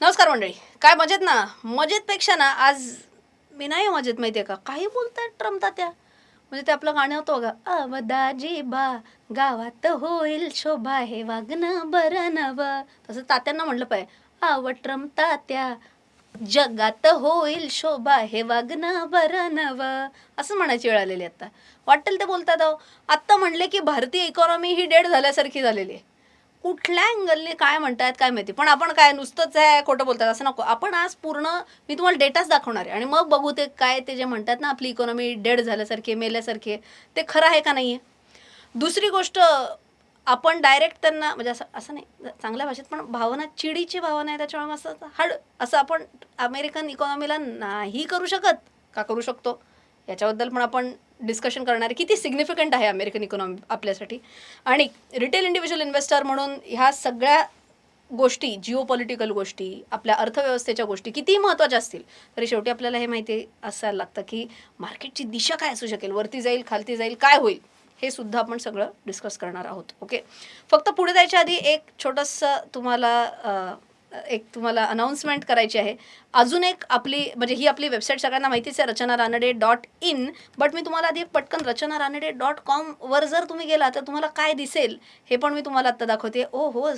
नमस्कार मंडळी. काय मजेत ना? मजेतपेक्षा ना आज मी नाही हो मजेत माहितीये का? काही बोलतात ट्रम्प त्या. म्हणजे ते आपलं गाणं होतं बघा. अवदाजी बा गावात होईल शोभा हे वागणं बरं नव. तसं तात्यांना म्हटलं पाहिजे आव ट्रम्प तात्या जगात होईल शोभा हे वागणं बरं नव. असं म्हणायची वेळ आलेली आता. वाटेल ते बोलतात अहो. आत्ता म्हणले की भारतीय इकॉनॉमी ही डेड झाल्यासारखी झालेली आहे. कुठल्या अँगलने काय म्हणतायत काय माहिती. पण आपण काय नुसतंच आहे खोटं बोलतात असं नको. आपण आज पूर्ण मी तुम्हाला डेटाच दाखवणार आहे. आणि मग बघू ते काय ते जे म्हणतात ना आपली इकॉनॉमी डेड झाल्यासारखी मेल्यासारखे मेल्यासारखी आहे ते खरं आहे का नाही आहे? दुसरी गोष्ट आपण डायरेक्ट त्यांना म्हणजे असं असं नाही चांगल्या भाषेत पण भावना चिडीची भावना आहे त्याच्यामुळे असं हड असं आपण अमेरिकन इकॉनॉमीला नाही करू शकत का करू शकतो? याच्याबद्दल पण आपण डिस्कशन करणार किती सिग्निफिकंट आहे अमेरिकन इकॉनॉमी आपल्यासाठी. आणि रिटेल इंडिव्हिज्युअल इन्व्हेस्टर म्हणून ह्या सगळ्या गोष्टी जिओ पॉलिटिकल गोष्टी आपल्या अर्थव्यवस्थेच्या गोष्टी कितीही महत्त्वाच्या असतील? तरी शेवटी आपल्याला हे माहिती असायला लागतं की मार्केटची दिशा काय असू शकेल? वरती जाईल खालती जाईल काय होईल? हे सुद्धा आपण सगळं डिस्कस करणार आहोत ओके फक्त पुढे जायच्या आधी एक छोटंसं तुम्हाला एक तुम्हाला अनाऊन्समेंट करायची आहे. अजून एक आपली म्हणजे ही आपली वेबसाईट सगळ्यांना माहितीच आहे Rachana Ranade dot in. But मी तुम्हाला आधी पटकन रचना रानडे डॉट कॉमवर जर तुम्ही गेला तर तुम्हाला काय दिसेल हे पण मी तुम्हाला आत्ता दाखवते. ओ हो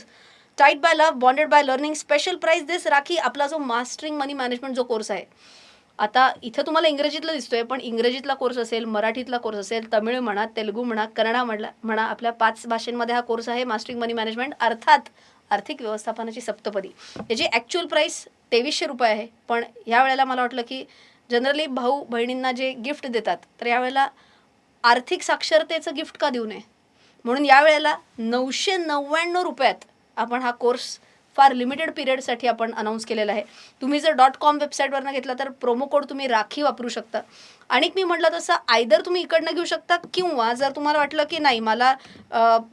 tied by love bonded by learning special price this Rakhi आपला जो मास्टरिंग मनी मॅनेजमेंट जो कोर्स आहे. आता इथं तुम्हाला इंग्रजीतला दिसतोय पण इंग्रजीतला कोर्स असेल मराठीतला कोर्स असेल तमिळ म्हणा तेलुगू म्हणा कन्नडा म्हणला म्हणा आपल्या पाच भाषांमध्ये हा कोर्स आहे मास्टरिंग मनी मॅनेजमेंट अर्थात आर्थिक व्यवस्थापनाची सप्तपदी. याची ॲक्च्युअल प्राईस तेवीसशे रुपये आहे पण ह्या वेळेला मला वाटलं की जनरली भाऊ बहिणींना जे गिफ्ट देतात तर यावेळेला आर्थिक साक्षरतेचं गिफ्ट का देऊ नये? म्हणून यावेळेला नऊशे नव्याण्णव रुपयात आपण हा कोर्स फार लिमिटेड पिरियडसाठी आपण अनाऊन्स केलेला आहे. तुम्ही जर डॉट कॉम वेबसाईटवरनं घेतला तर प्रोमो कोड तुम्ही राखी वापरू शकता. आणि मी म्हटलं तसं आयदर तुम्ही इकडनं घेऊ शकता किंवा जर तुम्हाला वाटलं की नाही मला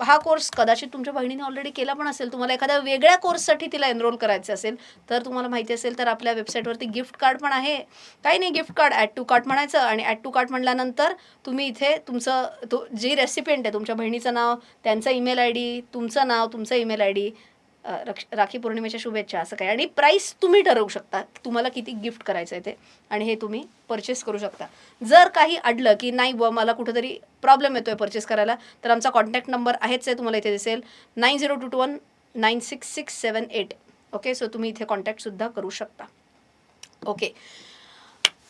हा कोर्स कदाचित तुमच्या बहिणीने ऑलरेडी केला पण असेल तुम्हाला एखाद्या वेगळ्या कोर्ससाठी तिला एनरोल करायचं असेल तर तुम्हाला माहिती असेल तर आपल्या वेबसाईटवरती गिफ्ट कार्ड पण आहे. काही नाही gift card add to cart म्हणायचं आणि ॲड टू कार्ट म्हणल्यानंतर तुम्ही इथे तुमचं तो जी रेसिपियंट आहे तुमच्या बहिणीचं नाव त्यांचा ईमेल आय डी तुमचं नाव तुमचं ईमेल आय डी रक्ष राखी पौर्णिमेच्या शुभेच्छा असं काय आणि प्राईस तुम्ही ठरवू शकता. तुम्हाला किती गिफ्ट करायचं आहे ते. आणि हे तुम्ही परचेस करू शकता. जर काही अडलं की नाही बुवा मला कुठंतरी प्रॉब्लेम येतो आहे परचेस करायला तर आमचा कॉन्टॅक्ट नंबर आहेच आहे तुम्हाला इथे दिसेल. Nine zero two two one nine six six seven eight okay so तुम्ही इथे कॉन्टॅक्टसुद्धा करू शकता. ओके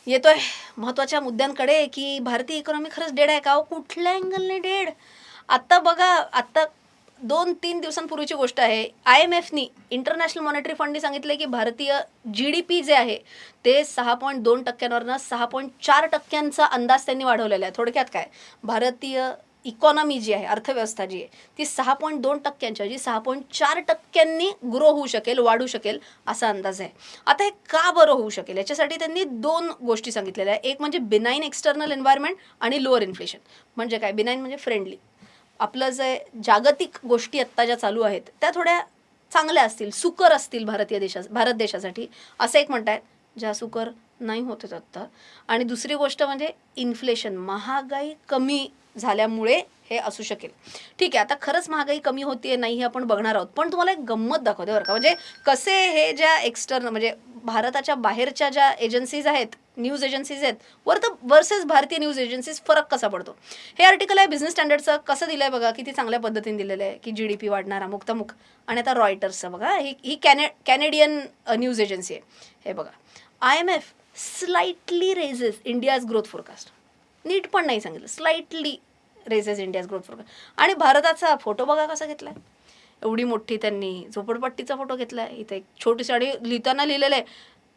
येतोय महत्त्वाच्या मुद्द्यांकडे की भारतीय इकॉनॉमी खरंच डेड आहे का हो? कुठल्या अँगलने डेड आत्ता बघा आत्ता दोन तीन दिवसांपूर्वीची गोष्ट आहे. आय एम एफनी इंटरनॅशनल मॉनिटरी फंडनी सांगितलं की भारतीय जी डी पी जे आहे ते सहा पॉईंट दोन टक्क्यांवरनं सहा पॉईंट चार टक्क्यांचा अंदाज त्यांनी वाढवलेला आहे. थोडक्यात काय? भारतीय इकॉनॉमी जी आहे अर्थव्यवस्था जी आहे ती सहा पॉईंट दोन टक्क्यांच्या जी सहा पॉईंट चार टक्क्यांनी ग्रो होऊ शकेल वाढू शकेल असा अंदाज आहे. आता हे का बरं होऊ शकेल? याच्यासाठी त्यांनी दोन गोष्टी सांगितलेल्या आहेत. एक म्हणजे बिनाईन एक्सटर्नल एन्व्हायरमेंट आणि लोअर इन्फ्लेशन म्हणजे काय? बिनाईन म्हणजे फ्रेंडली आपलं जे जागतिक गोष्टी आत्ता ज्या चालू आहेत त्या थोड्या चांगल्या असतील सुकर असतील भारतीय देशा भारत देशासाठी. असं एक म्हणतायत ज्या सुकर नाही होत आत्ता. आणि दुसरी गोष्ट म्हणजे इन्फ्लेशन महागाई कमी झाल्यामुळे हे असू शकेल. ठीक आहे आता खरंच महागाई कमी होतीये नाही हे आपण बघणार आहोत. पण तुम्हाला एक गंमत दाखवते बरं का. म्हणजे कसे हे ज्या एक्स्टर्नल म्हणजे भारताच्या बाहेरच्या ज्या एजन्सीज आहेत न्यूज एजन्सीज आहेत वर तर वर्सेस भारतीय न्यूज एजन्सीज फरक कसा पडतो? हे आर्टिकल आहे बिझनेस स्टँडर्डचं कसं दिलं आहे बघा? किती चांगल्या पद्धतीने दिलेलं आहे. की जी डी पी वाढणार अमुक तमुक आणि आता रॉयटर्सचं बघा. ही ही कॅने कॅनेडियन न्यूज एजन्सी आहे. हे बघा. I M F slightly raises India's growth forecast नीट पण नाही सांगितलं. Slightly raises India's growth program आणि भारताचा फोटो बघा कसा घेतला आहे एवढी मोठी त्यांनी झोपडपट्टीचा फोटो घेतला आहे इथे एक छोटीशी आणि लिहिताना लिहिलेलं आहे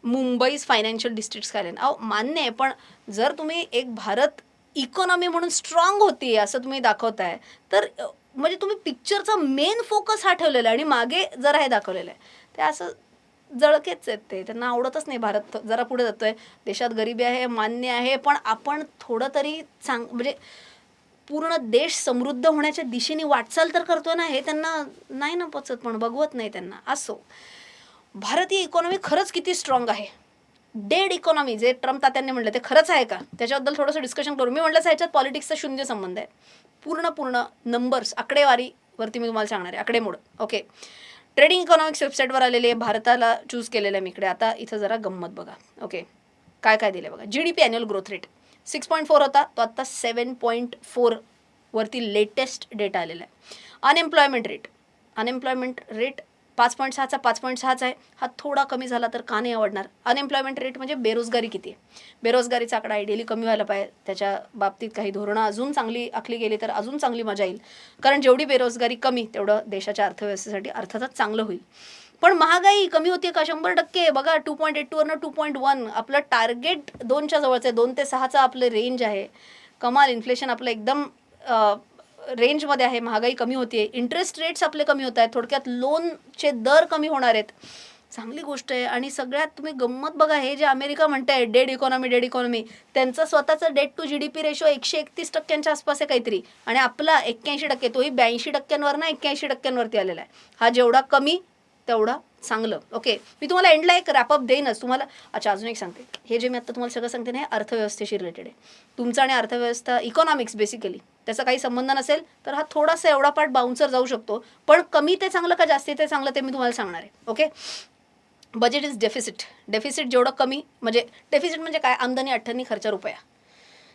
मुंबईज फायनान्शियल डिस्ट्रिक्ट काय अहो मान्य आहे पण जर तुम्ही एक भारत इकॉनॉमी म्हणून स्ट्रॉंग होती असं तुम्ही दाखवताय तर म्हणजे तुम्ही पिक्चरचा मेन फोकस हा ठेवलेला आहे आणि मागे जरा हे दाखवलेलं आहे. ते असं जळकेच आहेत ते. त्यांना आवडतच नाही भारत. जरा पुढे जातोय. देशात गरिबी आहे मान्य आहे पण आपण थोडं तरी चांग म्हणजे पूर्ण देश समृद्ध होण्याच्या दिशेने वाटचाल तर करतोय ना हे त्यांना नाही ना पचत पण बघवत नाही त्यांना. असो. भारतीय इकॉनॉमी खरंच किती स्ट्रॉंग आहे. डेड इकॉनॉमी जे ट्रम्प तात्यांनी म्हटलं ते खरंच आहे का? त्याच्याबद्दल थोडंसं डिस्कशन करू. मी म्हटलं ह्याच्यात पॉलिटिक्सचा शून्य संबंध आहे. पूर्ण पूर्ण नंबर्स आकडेवारीवरती मी तुम्हाला सांगणार आहे. आकडेमोड. ओके ट्रेडिंग इकॉनॉमिक्स वेबसाईटवर आलेले आहे. भारताला चूज केलेलं आहे मी इकडे. आता इथं जरा गंमत बघा. ओके काय काय दिलं बघा. G D P annual growth rate six point four होता तो आत्ता सेवन पॉईंट फोर वरती लेटेस्ट डेटा आलेला आहे. अनएम्प्लॉयमेंट रेट अनएम्प्लॉयमेंट रेट पाच पॉईंट सहाचा पाच पॉईंट सहाचा आहे. हा थोडा कमी झाला तर का नाही आवडणार? अनएम्प्लॉयमेंट रेट म्हणजे बेरोजगारी किती आहे? बेरोजगारीचा आकडा आयडियली कमी व्हायला पाहिजे. त्याच्या बाबतीत काही धोरणं अजून चांगली आखली गेली तर अजून चांगली मजा येईल. कारण जेवढी बेरोजगारी कमी तेवढं देशाच्या अर्थव्यवस्थेसाठी अर्थातच चांगलं होईल. पण महागाई कमी होती का? शंभर टक्के. बघा टू पॉईंट एट टूवरनं टू पॉईंट वन आपलं टार्गेट दोनच्या जवळचं आहे दोन ते सहाचं आपलं रेंज आहे. कमाल इन्फ्लेशन आपलं एकदम रेंजमध्ये आहे. महागाई कमी होते इंटरेस्ट रेट्स आपले कमी होत आहेत. थोडक्यात लोनचे दर कमी होणार आहेत. चांगली गोष्ट आहे. आणि सगळ्यात तुम्ही गंमत बघा हे जे अमेरिका म्हणत आहे डेड इकॉनॉमी डेड इकॉनॉमी त्यांचं स्वतःचा debt to G D P ratio एकशे एकतीस टक्क्यांच्या आसपास आहे काहीतरी. आणि आपला एक्क्याऐंशी टक्के तोही ब्याऐंशी टक्क्यांवर ना एक्क्याऐंशी टक्क्यांवरती आलेला आहे. हा जेवढा कमी तेवढा चांगलं. ओके मी तुम्हाला एंडला एक रॅपअप देईनच. तुम्हाला अच्छा अजून एक सांगते. हे जे मी आता तुम्हाला सगळं सांगते ना हे अर्थव्यवस्थेशी रिलेटेड आहे. तुमचं आणि अर्थव्यवस्था इकॉनॉमिक्स बेसिकली त्याचा काही संबंध नसेल तर हा थोडासा एवढा पार्ट बाउन्सर जाऊ शकतो. पण कमी ते चांगलं का जास्ती ते चांगलं ते मी तुम्हाला सांगणार आहे. Okay budget is deficit deficit जेवढं कमी म्हणजे डेफिसिट म्हणजे काय? आमदनी अठ्ठ्याण्णी खर्च रुपया.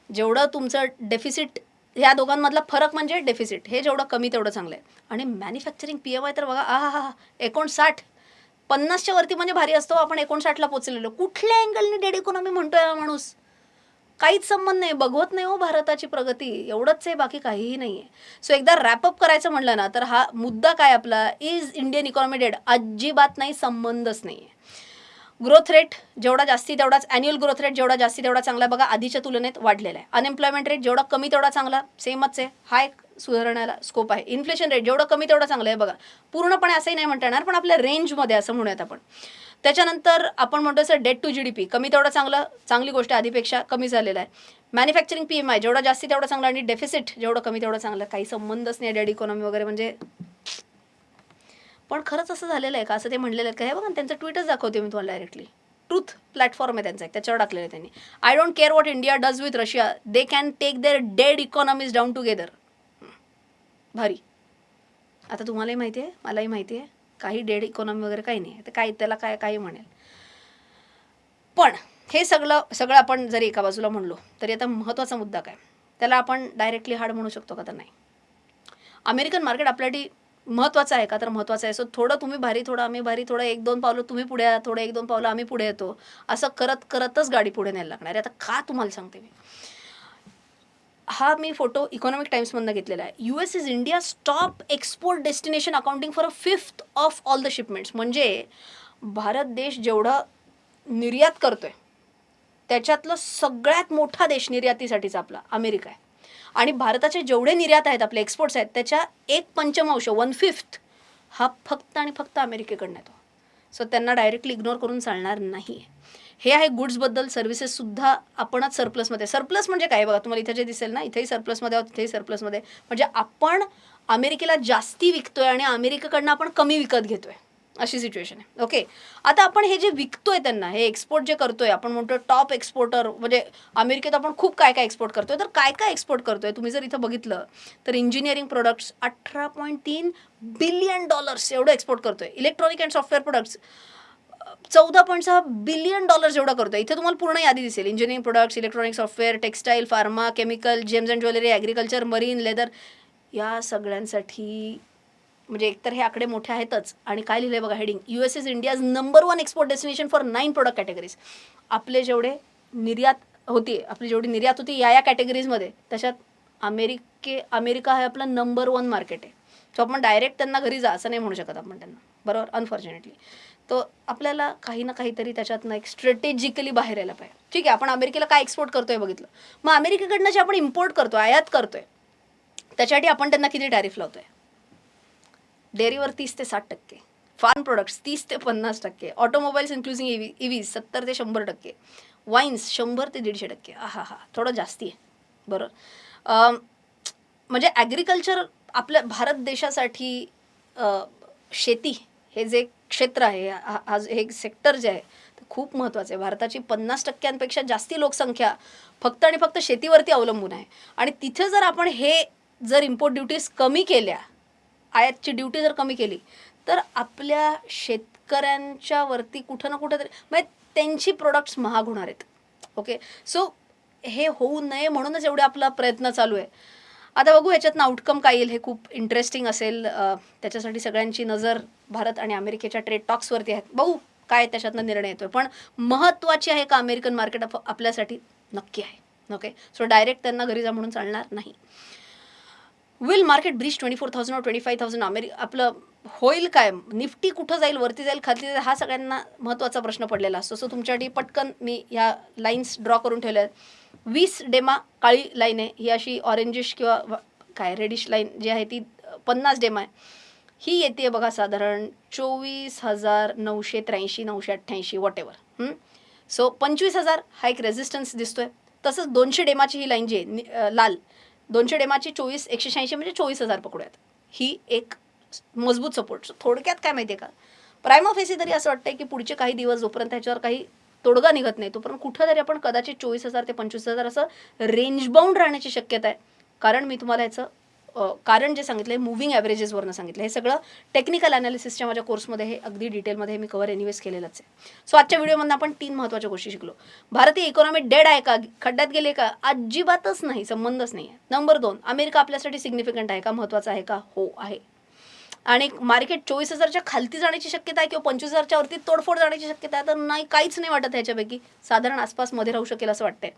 जेवढं तुमचं डेफिसिट ह्या दोघांमधला फरक म्हणजे डेफिसिट हे जेवढं कमी तेवढं चांगलं आहे. आणि मॅन्युफॅक्चरिंग पी एम आय तर बघा आ हा हा एकोणसाठ. पन्नासच्या वरती म्हणजे भारी असतो आपण एकोणसाठला पोचलेलो. कुठल्या अँगलने डेड इकॉनॉमी म्हणतोय हा माणूस? काहीच संबंध नाही बघवत नाही हो भारताची प्रगती. एवढंच आहे बाकी काहीही नाही आहे सो एकदा रॅपअप करायचं म्हणलं ना तर हा मुद्दा काय आपला? इज इंडियन इकॉनॉमी डेड अजिबात नाही संबंधच नाही आहे ग्रोथ रेट जेवढा जास्ती तेवढाच अॅन्युअल ग्रोथ रेट जेवढा जास्ती तेवढा चांगला बघा आधीच्या तुलनेत वाढलेला आहे. अनएम्प्लॉयमेंट रेट जेवढा कमी तेवढा चांगला सेमच आहे. हा एक सुधारण्याला स्कोप आहे. इन्फ्लेशन रेट जेवढं कमी तेवढं चांगलं आहे बघा. पूर्णपणे असंही नाही म्हणता येणार पण आपल्या रेंजमध्ये असं म्हणूयात आपण. त्याच्यानंतर आपण म्हणतो sir debt to G D P कमी तेवढं चांगलं चांगली गोष्ट आधीपेक्षा कमी झालेलं आहे. मॅन्युफॅक्चरिंग पी एम आय जेवढा जास्ती तेवढं चांगलं आणि डेफिसिट जेवढं कमी तेवढं चांगलं. काही संबंधच नाही डेड इकॉनॉमी वगैरे म्हणजे पण खरंच असं झालेलं आहे का? असं ते म्हणलेलं आहे का हे बघा त्यांचं ट्विटच दाखवते मी तुम्हाला डायरेक्टली ट्रूथ प्लॅटफॉर्म आहे त्यांचा एक त्याच्यावर टाकलेलं आहे त्यांनी. I don't care what India does with Russia they can take their dead economies down together भारी. आता तुम्हालाही माहिती आहे मलाही माहिती आहे काही डेड इकॉनॉमी वगैरे काही नाही तर काही त्याला काय काही म्हणेल. पण हे सगळं सगळं आपण जरी एका बाजूला म्हणलो तरी आता महत्त्वाचा मुद्दा काय? त्याला आपण डायरेक्टली हार्ड म्हणू शकतो का तर नाही? अमेरिकन मार्केट आपल्यासाठी महत्त्वाचं आहे का? तर महत्त्वाचं आहे. सो थोडं तुम्ही भारी थोडं आम्ही भारी थोडं एक दोन पावलं तुम्ही पुढे थोडं एक दोन पावलं आम्ही पुढे येतो. असं करत करतच गाडी पुढे न्यायला लागणार आहे. आता का तुम्हाला सांगते मी? हा मी फोटो इकॉनॉमिक टाइम्समधनं घेतलेला आहे. U S is India stop export destination accounting for a fifth of all the shipments म्हणजे भारत देश जेवढं निर्यात करतोय त्याच्यातलं सगळ्यात मोठा देश निर्यातीसाठीचा आपला अमेरिका आहे. आणि भारताचे जेवढे निर्यात आहेत आपले एक्सपोर्ट्स आहेत त्याच्या एक पंचमांश वन फिफ्थ हा फक्त आणि फक्त अमेरिकेकडनं येतो. सो त्यांना डायरेक्टली इग्नोर करून चालणार नाही. हे आहे गुड्सबद्दल सर्व्हिसेससुद्धा आपणच सरप्लसमध्ये सरप्लस म्हणजे काय? बघा तुम्हाला इथे जे दिसेल ना इथेही सरप्लसमध्ये आहोत तिथेही सरप्लसमध्ये म्हणजे आपण अमेरिकेला जास्ती विकतोय आणि अमेरिकेकडनं आपण कमी विकत घेतोय. अशी सिच्युएशन आहे. ओके आता आपण हे जे विकतोय त्यांना हे एक्सपोर्ट जे करतोय आपण म्हणतो टॉप एक्सपोर्टर म्हणजे अमेरिकेत आपण खूप काय काय एक्सपोर्ट करतोय तर काय काय एक्सपोर्ट करतोय? तुम्ही जर इथं बघितलं तर इंजिनिअरिंग प्रोडक्ट्स अठरा पॉईंट तीन बिलियन डॉलर्स एवढं एक्सपोर्ट करतोय. इलेक्ट्रॉनिक अँड सॉफ्टवेअर प्रोडक्ट्स चौदा पॉईंट सहा बिलियन डॉलर्स एवढा करतोय. इथे तुम्हाला पूर्ण यादी दिसेल. Engineering products electronic software textile pharma chemical gems and jewellery agriculture marine leather या सगळ्यांसाठी म्हणजे एकतर हे आकडे मोठे आहेतच. आणि काय लिहिलंय बघा heading U S is India's number one export destination for nine product categories आपले जेवढे निर्यात होती आपली जेवढी निर्यात होती या या कॅटेगरीजमध्ये त्याच्यात अमेरिके अमेरिका हे आपलं नंबर वन मार्केट आहे. सो आपण डायरेक्ट त्यांना घरी जा असं नाही म्हणू शकत आपण त्यांना. बरोबर? अनफॉर्च्युनेटली तो आपल्याला काही ना काहीतरी त्याच्यातनं एक स्ट्रॅटेजिकली बाहेर यायला पाहिजे. ठीक आहे आपण अमेरिकेला काय एक्सपोर्ट करतोय बघितलं. मग अमेरिकेकडनं जे आपण इम्पोर्ट करतो आयात करतोय त्याच्यासाठी आपण त्यांना किती टॅरिफ लावतोय? डेअरीवर तीस ते साठ टक्के. फार्म प्रोडक्ट्स तीस ते पन्नास टक्के. ऑटोमोबाईल्स इन्क्लुझिंग इव्ही इव्हीज सत्तर ते शंभर टक्के. वाईन्स शंभर ते दीडशे टक्के. हा हा. थोडं जास्ती आहे. बरं. म्हणजे ॲग्रिकल्चर आपल्या भारत देशासाठी शेती हे जे क्षेत्र आहे हा हे सेक्टर जे आहे ते खूप महत्त्वाचं आहे. भारताची पन्नास टक्क्यांपेक्षा जास्ती लोकसंख्या फक्त आणि फक्त शेतीवरती अवलंबून आहे. आणि तिथे जर आपण हे जर इम्पोर्ट ड्युटीज कमी केल्या आयातची ड्युटी जर कमी केली तर आपल्या शेतकऱ्यांच्या वरती कुठं ना कुठं तरी म्हणजे त्यांची प्रोडक्ट्स महाग होणार आहेत. ओके सो हे होऊ नये म्हणूनच एवढे आपला प्रयत्न चालू आहे. आता बघू याच्यातनं आउटकम काय येईल हे खूप इंटरेस्टिंग असेल. त्याच्यासाठी सगळ्यांची नजर भारत आणि अमेरिकेच्या ट्रेड टॉक्सवरती आहेत. बघू काय त्याच्यातनं निर्णय येतोय. पण महत्त्वाची आहे का अमेरिकन मार्केट आपल्यासाठी? नक्की आहे. ओके सो डायरेक्ट त्यांना घरी जा म्हणून चालणार नाही. Will market bridge twenty four thousand twenty five thousand अमेरि आपलं होईल काय? निफ्टी कुठं जाईल वरती जाईल खाली जाईल हा सगळ्यांना महत्त्वाचा प्रश्न पडलेला असतो. सो तुमच्यासाठी पटकन मी ह्या लाईन्स ड्रॉ करून ठेवल्या आहेत वीस डेमा काळी लाईन आहे. ही अशी ऑरेंजिश किंवा काय रेडिश लाईन जी आहे ती पन्नास डेमा आहे. ही येते बघा साधारण चोवीस हजार नऊशे त्र्याऐंशी नऊशे अठ्ठ्याऐंशी वॉट एवर सो पंचवीस हजार हा एक रेझिस्टन्स दिसतोय. तसंच दोनशे डेमाची ही लाईन जी आहे लाल. दोनशे डेमाची चोवीस एकशे शहाऐंशी म्हणजे चोवीस हजार पकडूयात. ही एक मजबूत सपोर्ट थोडक्यात काय माहिती आहे का प्रायमा फेसी तरी असं वाटतंय की पुढचे काही दिवस जोपर्यंत ह्याच्यावर काही तोडगा निघत नाही तोपर्यंत कुठं तरी आपण कदाचित चोवीस हजार ते पंचवीस हजार असं रेंजबाऊंड राहण्याची शक्यता आहे. कारण मी तुम्हाला याचं कारण जे सांगितलं आहे मुव्हिंग ॲव्हरेजेसवरनं सांगितलं हे सगळं टेक्निकल अनालिसिसच्या माझ्या कोर्समध्ये हे अगदी डिटेलमध्ये मी कवर एनिवेस केलेलंच आहे. सो आजच्या व्हिडिओमधून आपण तीन महत्त्वाच्या गोष्टी शिकलो. भारतीय इकॉनॉमी डेड आहे का? खड्ड्यात गेले का? अजिबातच नाही संबंधच नाही आहे नंबर दोन अमेरिका आपल्यासाठी सिग्निफिकंट आहे का? महत्त्वाचा आहे का? हो आहे. आणि मार्केट चोवीस हजारच्या खालती जाण्याची शक्यता आहे किंवा पंचवीस हजारच्या वरती तोडफोड जाण्याची शक्यता आहे? तर नाही काहीच नाही वाटत ह्याच्यापैकी. साधारण आसपासमध्ये राहू शकेल असं वाटतंय.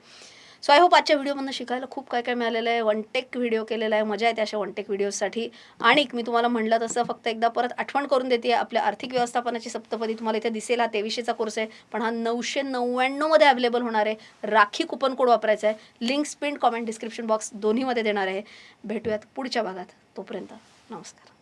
सो आय होप आजच्या व्हिडिओमधून शिकायला खूप काय काय मिळालेलं आहे. वन टेक व्हिडिओ केलेला आहे. मजा येते अशा वन टेक व्हिडिओसाठी आणि मी तुम्हाला म्हणलं तसं फक्त एकदा परत आठवण करून देते. आपल्या आर्थिक व्यवस्थापनाची सप्तपदी तुम्हाला इथे दिसेल. हा तेवीसशेचा कोर्स आहे. पण हा नऊशे नव्याण्णवमध्ये अवेलेबल होणार आहे. राखी कुपन कोड वापरायचा आहे. लिंक स्पिन कॉमेंट डिस्क्रिप्शन बॉक्स दोन्हीमध्ये देणार आहे. भेटूयात पुढच्या भागात. तोपर्यंत नमस्कार.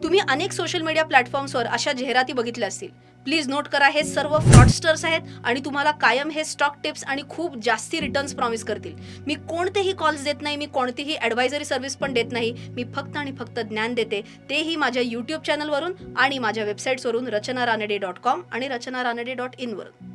तुम्ही अनेक सोशल मीडिया प्लॅटफॉर्म्सवर अशा जाहिराती बघितल्या असतील. प्लीज नोट करा हे सर्व फ्रॉडस्टर्स आहेत आणि तुम्हाला कायम हे स्टॉक टिप्स आणि खूप जास्ती रिटर्न्स प्रॉमिस करतील. मी कोणतेही कॉल्स देत नाही मी कोणतीही ॲडवायझरी सर्व्हिस पण देत नाही. मी फक्त आणि फक्त ज्ञान देते. तेही माझ्या यूट्यूब चॅनलवरून आणि माझ्या वेबसाईट्सवरून रचना रानडे डॉट कॉम आणि रचना रानडे डॉट इनवरून